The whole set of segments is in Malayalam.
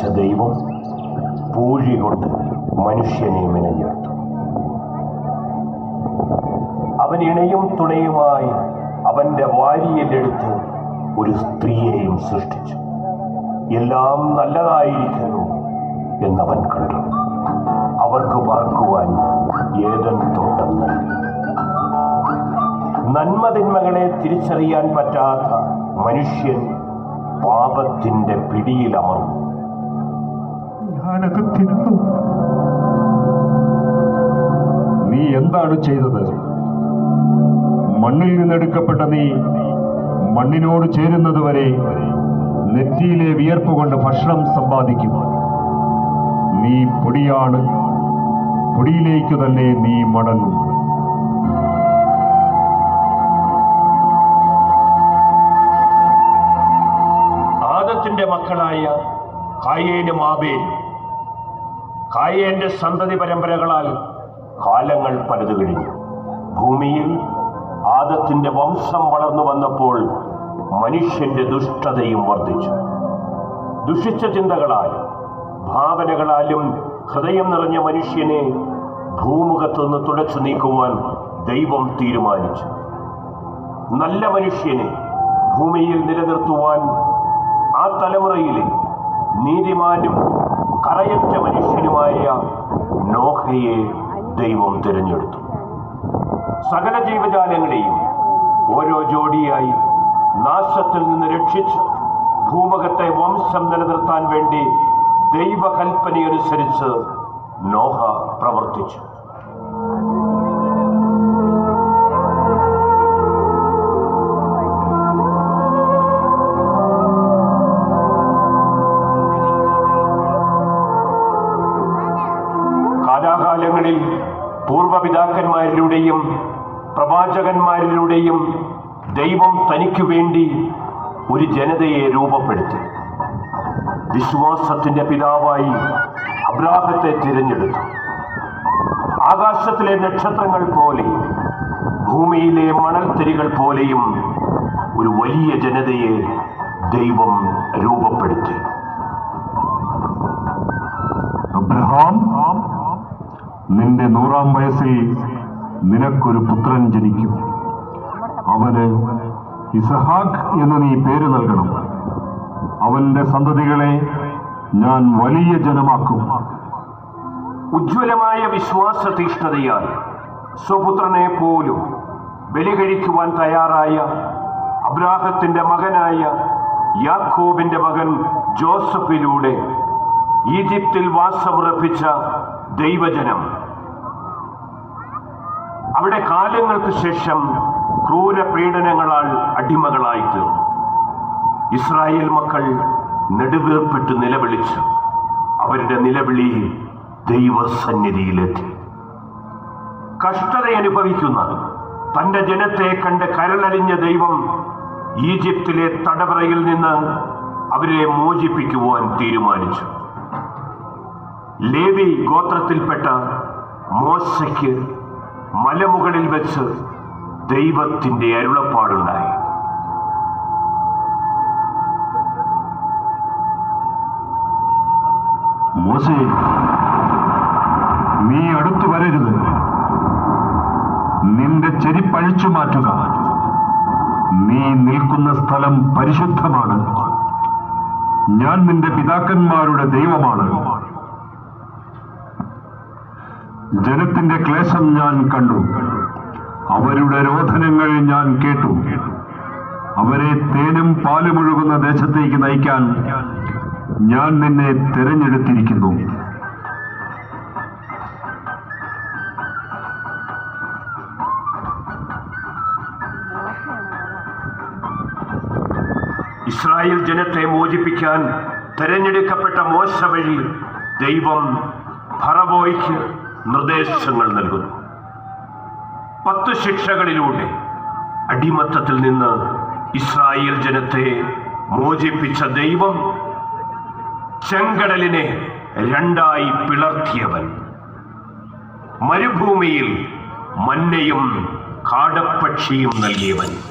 സൃഷ്ടിച്ച ദൈവം പൂഴി കൊണ്ട് മനുഷ്യനെ മെനഞ്ഞെടുത്തു അവൻ ഇണയും തുണയുമായി അവന്റെ വാരിയിലെടുത്ത് ഒരു സ്ത്രീയെയും സൃഷ്ടിച്ചു. എല്ലാം നല്ലതായിരിക്കുന്നു എന്നവൻ കണ്ടു. അവർക്ക് പാർക്കുവാൻ ഏതൻ തോട്ടം നൽകി. നന്മതിന്മകളെ തിരിച്ചറിയാൻ പറ്റാത്ത മനുഷ്യൻ പാപത്തിന്റെ പിടിയിലമർന്നു. ഞാനത് തിന്നു. നീ എന്താണ് ചെയ്തത്? മണ്ണിൽ നിന്നെടുക്കപ്പെട്ട നീ മണ്ണിനോട് ചേരുന്നത് വരെ നെറ്റിയിലെ വിയർപ്പ് കൊണ്ട് ഭക്ഷണം സമ്പാദിക്കും. നീ പൊടിയാണ്. പൊടിയിലേക്ക് തന്നെ നീ മടങ്ങും. ആദത്തിന്റെ മക്കളായ കായേനും ആബേലും കായേന്റെ സന്തതി പരമ്പരകളാൽ കാലങ്ങൾ പലത് കഴിഞ്ഞു. ഭൂമിയിൽ ആദത്തിന്റെ വംശം വളർന്നു വന്നപ്പോൾ മനുഷ്യന്റെ ദുഷ്ടതയും വർദ്ധിച്ചു. ദുഷിച്ച ചിന്തകളാലും ഭാവനകളാലും ഹൃദയം നിറഞ്ഞ മനുഷ്യനെ ഭൂമുഖത്തുനിന്ന് തുടച്ചു നീക്കുവാൻ ദൈവം തീരുമാനിച്ചു. നല്ല മനുഷ്യനെ ഭൂമിയിൽ നിലനിർത്തുവാൻ ആ തലമുറയിലെ നീതിമാനും കറയറ്റ മനുഷ്യനുമായ നോഹയെ ദൈവം തിരഞ്ഞെടുത്തു. സകല ജീവജാലങ്ങളെയും ഓരോ ജോഡിയായി നാശത്തിൽ നിന്ന് രക്ഷിച്ച് ഭൂമുഖത്തെ വംശം നിലനിർത്താൻ വേണ്ടി ദൈവകൽപ്പനയനുസരിച്ച് നോഹ പ്രവർത്തിച്ചു. പൂർവപിതാക്കന്മാരിലൂടെയും പ്രവാചകന്മാരിലൂടെയും ദൈവം തനിക്ക് വേണ്ടി ഒരു ജനതയെ രൂപപ്പെടുത്തി. വിശ്വാസത്തിന്റെ പിതാവായി അബ്രാഹത്തെ തിരഞ്ഞെടുത്തു. ആകാശത്തിലെ നക്ഷത്രങ്ങൾ പോലെ ഭൂമിയിലെ മണൽത്തരികൾ പോലെയും ഒരു വലിയ ജനതയെ ദൈവം രൂപപ്പെടുത്തി. അബ്രഹാം നിന്റെ നൂറാം വയസ്സിൽ നിനക്കൊരു പുത്രൻ ജനിക്കും. അവന് ഇസഹാഖ് എന്ന് നീ പേര് നൽകണം. അവന്റെ സന്തതികളെ ഞാൻ വലിയ ജനമാക്കും. ഉജ്ജ്വലമായ വിശ്വാസ തീഷ്ണതയാൽ സ്വപുത്രനെ പോലും ബലി കഴിക്കുവാൻ തയ്യാറായ അബ്രാഹത്തിന്റെ മകനായ യാക്കോബിന്റെ മകൻ ജോസഫിലൂടെ ഈജിപ്തിൽ വാസമുറപ്പിച്ച ദൈവജനം. അവിടെ കാലങ്ങൾക്ക് ശേഷം ക്രൂര പീഡനങ്ങളാൽ അടിമകളായി തീർന്നു ഇസ്രായേൽ മക്കൾ നെടുവീർപ്പിട്ട് നിലവിളിച്ചു. അവരുടെ നിലവിളി ദൈവസന്നിധിയിലെത്തി. കഷ്ടത അനുഭവിക്കുന്ന തന്റെ ജനത്തെ കണ്ട് കരളരിഞ്ഞ ദൈവം ഈജിപ്തിലെ തടവറയിൽ നിന്ന് അവരെ മോചിപ്പിക്കുവാൻ തീരുമാനിച്ചു. ലേവി ഗോത്രത്തിൽപ്പെട്ട മോശയ്ക്ക് മലമുകളിൽ വെച്ച് ദൈവത്തിന്റെ അരുളപ്പാടുണ്ടായി. മോശേ നീ അടുത്തു വരരുത്. നിന്റെ ചെരിപ്പഴിച്ചു മാറ്റുക. നീ നിൽക്കുന്ന സ്ഥലം പരിശുദ്ധമാണ്. ഞാൻ നിന്റെ പിതാക്കന്മാരുടെ ദൈവമാണ്. ജനത്തിന്റെ ക്ലേശം ഞാൻ കണ്ടു. അവരുടെ രോധനങ്ങൾ ഞാൻ കേട്ടു. അവരെ തേനും പാലുമൊഴുകുന്ന ദേശത്തേക്ക് നയിക്കാൻ ഞാൻ നിന്നെ തിരഞ്ഞെടുത്തിരിക്കുന്നു. ഇസ്രായേൽ ജനത്തെ മോചിപ്പിക്കാൻ തെരഞ്ഞെടുക്കപ്പെട്ട മോശ വഴി ദൈവം ഫറവോയ്ക്ക് നിർദ്ദേശങ്ങൾ നൽകുന്നു. പത്ത് ശിക്ഷകളിലൂടെ അടിമത്തത്തിൽ നിന്ന് ഇസ്രായേൽ ജനത്തെ മോചിപ്പിച്ച ദൈവം ചെങ്കടലിനെ രണ്ടായി പിളർത്തിയവൻ. മരുഭൂമിയിൽ മന്നയും കാടപ്പക്ഷിയും നൽകിയവൻ.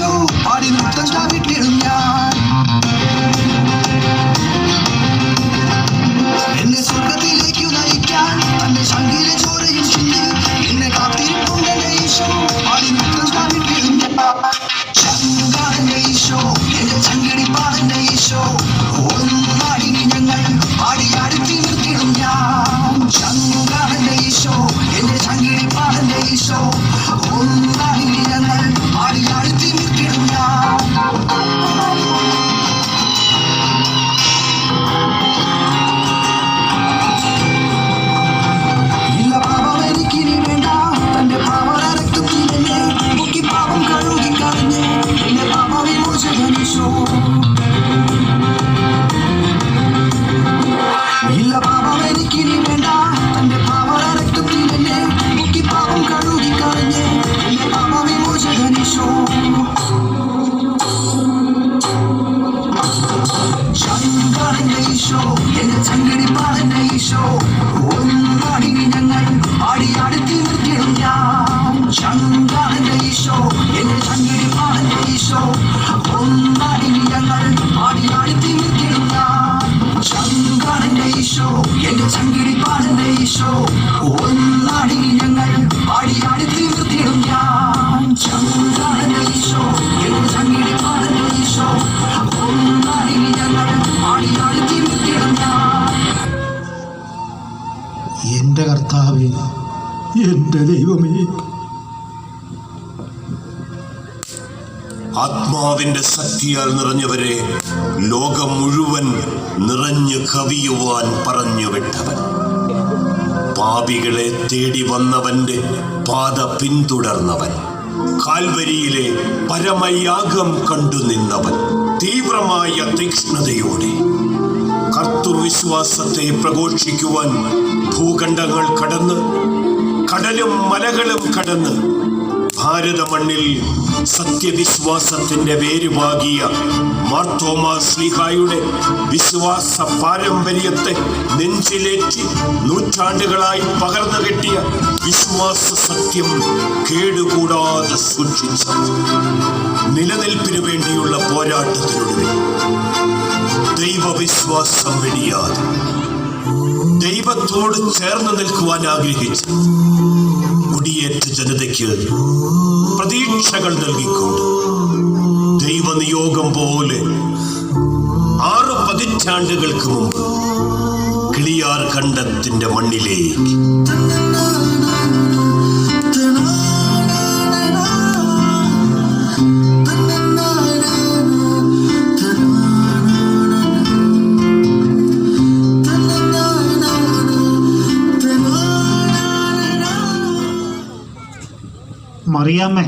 too. എന്റെ കർത്താവേ എന്റെ ദൈവമേ. ആത്മാവിന്റെ ശക്തിയാൽ നിറഞ്ഞവരെ ലോകം മുഴുവൻ നിറഞ്ഞു കവിയുവാൻ പറഞ്ഞു വിട്ടവൻ. പാപികളെ തേടി വന്നവന്റെ പാത പിന്തുടർന്നവൻ. കാൽവരിയിലെ പരമയാഗം കണ്ടു നിന്നവൻ. തീവ്രമായ തീക്ഷ്ണതയോടെ കർത്തൃവിശ്വാസത്തെ പ്രഘോഷിക്കുവാൻ ഭൂഖണ്ഡങ്ങൾ കടന്ന് കടലും മലകളും കടന്ന് ഭാരത മണ്ണിൽ സത്യവിശ്വാസത്തിന്റെ വേരുവാകിയ മാർത്തോമാ ശ്ലീഹായുടെ വിശ്വാസ പാരമ്പര്യത്തെ നെഞ്ചിലേറ്റി നൂറ്റാണ്ടുകളായി പകർന്നു കെട്ടിയ വിശ്വാസ സത്യം കേടുകൂടാതെ സൂക്ഷിച്ച നിലനിൽപ്പിനു വേണ്ടിയുള്ള പോരാട്ടത്തിനൊടുവിൽ ദൈവവിശ്വാസം വെടിയാതെ ദൈവത്തോട് ചേർന്ന് നിൽക്കുവാൻ ആഗ്രഹിച്ച് കുടിയേറ്റ ജനതയ്ക്ക് പ്രതീക്ഷകൾ നൽകിക്കൊണ്ട് ദൈവനിയോഗം പോലെ ആറ് പതിറ്റാണ്ടുകൾക്ക് മുമ്പ് കിളിയാർ കണ്ടത്തിന്റെ മണ്ണിലേക്ക് മറിയാമ്മേ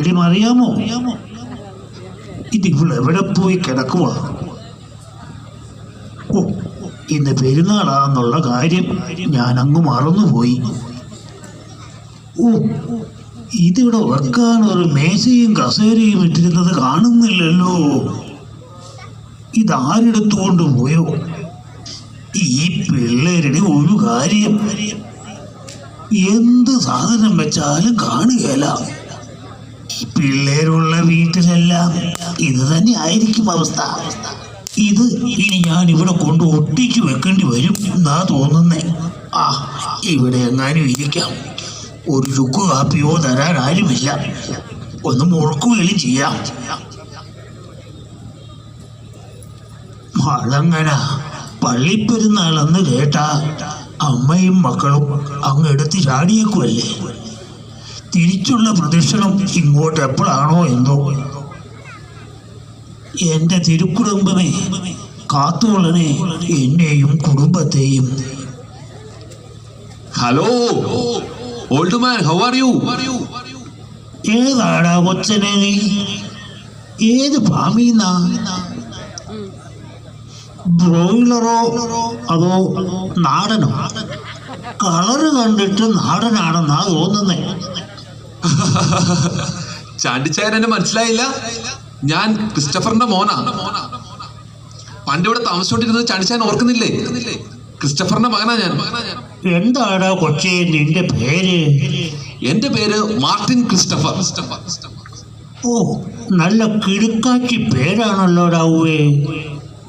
എടി മറിയാമോ? ഇത് ഇവിടെ എവിടെ പോയി കിടക്കുക ഓ ഇന്ന് പെരുന്നാളാന്നുള്ള കാര്യം ഞാൻ അങ്ങ് മറന്നുപോയി. ഓ ഇതിവിടെ വെക്കാൻ ഒരു മേശയും കസേരയും ഇട്ടിരുന്നത് കാണുന്നില്ലല്ലോ. ഇതാരെടുത്തുകൊണ്ട് പോയോ? ഈ പിള്ളേരുടെ ഒരു കാര്യം. എന്ത് സാധനം വെച്ചാലും കാണുകയില്ല. പിള്ളേരുള്ള വീട്ടിലെല്ലാം ഇത് തന്നെ ആയിരിക്കും അവസ്ഥ. ഇത് ഇനി ഞാൻ ഇവിടെ കൊണ്ട് ഒട്ടിച്ചു വെക്കേണ്ടി വരും എന്നാ തോന്നുന്നേ. ആ ഇവിടെ എങ്ങാനും ഇരിക്കാം. ഒരു ചുക്ക് കാപ്പിയോ തരാൻ ആരുമില്ല. ഒന്ന് മുഴക്കുകയും ചെയ്യാം. വളങ്ങന പള്ളിപ്പെരുന്നാളെന്ന് കേട്ടാ അമ്മയും മക്കളും അങ്ങ് എടുത്ത് ചാടിയേക്കുമല്ലേ തിരിച്ചുള്ള പ്രദക്ഷിണം ഇങ്ങോട്ട് എപ്പോഴാണോ എന്തോ. എന്റെ തിരുക്കുടുംബമേ കാത്തോളനെ എന്നെയും കുടുംബത്തെയും. Hello old man how are you ഏതാടാ കൊച്ചനെ ഏത് ഫാമീന്നാ? ബ്രോയിലറോ അതോ നാടനോ? കളറ് കണ്ടിട്ട് നാടനാണെന്നാ തോന്നുന്നേ. ചാണ്ടിച്ചായൻ എന്നെ മനസ്സിലായില്ല. ഞാൻ ക്രിസ്റ്റഫറിന്റെ മോനാ. പണ്ട് ഇവിടെ താമസിച്ചോണ്ടിരുന്നത് ചാണ്ടിച്ചായൻ ഓർക്കുന്നില്ലേ? ക്രിസ്റ്റഫറിന്റെ മകനാ ഞാൻ. എന്താണ് കൊച്ചി നിന്റെ പേര്? എന്റെ പേര് മാർട്ടിൻ ക്രിസ്റ്റഫർ. ഓ നല്ല കിടുക്കാച്ചി പേരാണല്ലോ ഡാവേ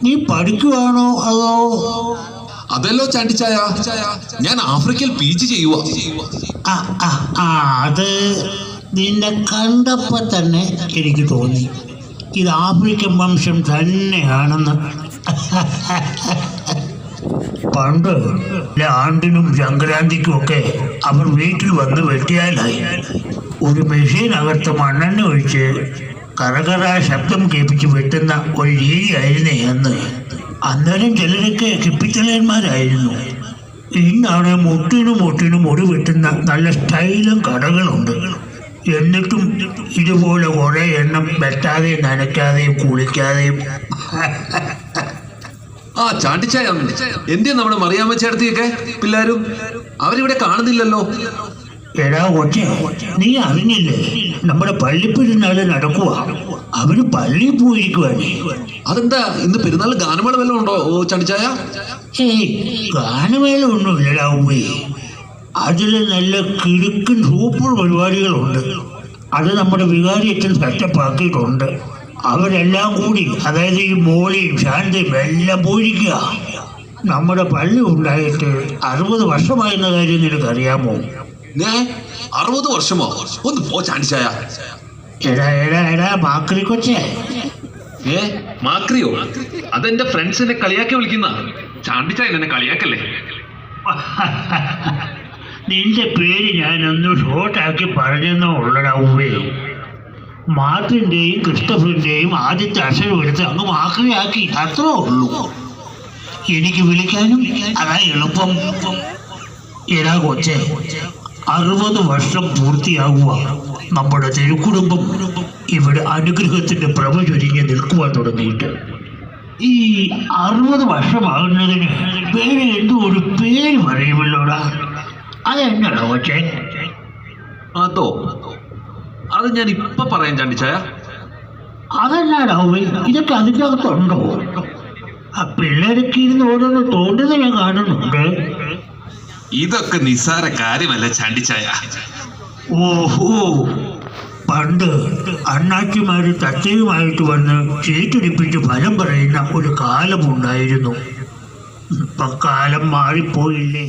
നീ പഠിക്കുവാണോ അതോ അതല്ലോ ചാണ്ടിച്ചായ. ഞാൻ ആഫ്രിക്കയിൽ പി ജി ചെയ്യുക അത് നിന്നെ കണ്ടപ്പോ തന്നെ എനിക്ക് തോന്നി. ഇത് ആഫ്രിക്കൻ വംശം തന്നെയാണെന്ന്. പണ്ട് ആണ്ടിനും സംക്രാന്തിക്കും ഒക്കെ അവർ വീട്ടിൽ വന്ന് വെട്ടിയാലായി. ഒരു മെഷീനകത്ത് മണ്ണെണ്ണ ഒഴിച്ച് കറകറ ശബ്ദം കേൾപ്പിച്ച് വെട്ടുന്ന ഒരു രീതിയായിരുന്നേ അന്ന്. അന്നേരം ചിലരൊക്കെ കിപ്പിത്തലയന്മാരായിരുന്നു ഇന്നാണ് മുട്ടിനും മുട്ടിനും മുടി വെട്ടുന്ന നല്ല സ്റ്റൈലും കടകളുണ്ട്. എന്നിട്ടും ഇതുപോലെ കുറെ എണ്ണം വെട്ടാതെയും നനയ്ക്കാതെയും കുളിക്കാതെയും. ആ ചാണ്ടിച്ചായ എന്തിയാ നമ്മുടെ മറിയാമ്മ ചേർത്തിയൊക്കെ പിള്ളേരും? അവരിവിടെ കാണുന്നില്ലല്ലോ. എടാ നീ അറിഞ്ഞില്ലേ? നമ്മുടെ പള്ളി പെരുന്നാൾ നടക്കുക അവർ പള്ളി പോയിരിക്കുവാണ്. അതെന്താ? ഇന്ന് പെരുന്നാൾ ഗാനമേള വല്ലതും ഉണ്ടോ ഓ ചാണ്ടിച്ചായ? ഏയ് ഗാനമേള ഒന്നുമില്ലടാ ഉമ്മേ. അതിൽ നല്ല കിടുക്കൻ സൂപ്പർ പരിപാടികളുണ്ട്. അത് നമ്മുടെ വികാരിയച്ഛൻ സെറ്റപ്പാക്കിയിട്ടുണ്ട്. അവരെല്ലാം കൂടി അതായത് ഈ മോളിയും ശാന്തയും എല്ലാം പോയിരിക്കുക. നമ്മുടെ പള്ളി ഉണ്ടായിട്ട് അറുപത് വർഷമായിരുന്ന കാര്യം നിനക്കറിയാമോ? അറുപത് വർഷമോ? ഒന്ന് പോ ചാണ്ടിച്ചായ എടാ എടാ എടാ മാക്രി കൊച്ചേ. ഏ മാക്രിയോ? അതെന്റെ ഫ്രണ്ട്സ് എന്നെ കളിയാക്കി വിളിക്കുന്ന. ചാണ്ടിച്ചായ എന്നെ കളിയാക്കല്ലേ? നിന്റെ പേര് ഞാനൊന്ന് ഷോർട്ടാക്കി പറഞ്ഞെന്നോ ഉള്ളടാ ഉവ്വേ. മാർട്ടിന്റെയും ക്രിസ്റ്റഫറിന്റെയും ആദ്യത്തെ അക്ഷരം എടുത്ത് അങ്ങ് മാക്രിയാക്കി അത്രേ ഉള്ളൂ. എനിക്ക് വിളിക്കാനും അതാ എളുപ്പം. എടാ കൊച്ചെ അറുപത് വർഷം പൂർത്തിയാകുക നമ്മുടെ തിരുക്കുടുംബം ഇവിടെ അനുഗ്രഹത്തിന്റെ പ്രഭ ചൊരിഞ്ഞ് നിൽക്കുവാൻ തുടങ്ങിയിട്ട്. ഈ അറുപത് വർഷമാകുന്നതിന് പേര് എന്തോ ഒരു പേര് പറയുമല്ലോടാ? അതെങ്ങനെയാണോ പക്ഷേ അതോ? അത് ഞാൻ ഇപ്പൊ പറയാൻ ചാണ്ടിച്ചായ. അതെന്നാടാവേ ഇതൊക്കെ അതിന്റെ അകത്തുണ്ടോ ആ പിള്ളേരൊക്കെ ഇരുന്ന് ഓരോന്ന് തോന്നുന്നത് ഞാൻ കാണുന്നുണ്ട്. ഇതൊക്കെ നിസാര കാര്യമല്ല ചാണ്ടിച്ചായ ഓഹോ പണ്ട് അണ്ണാച്ചിമാര് തത്തയുമായിട്ട് വന്ന് ചീറ്റടിപ്പിച്ച് ഫലം പറയുന്ന ഒരു കാലമുണ്ടായിരുന്നു. ഇപ്പൊ കാലം മാറിപ്പോയില്ലേ?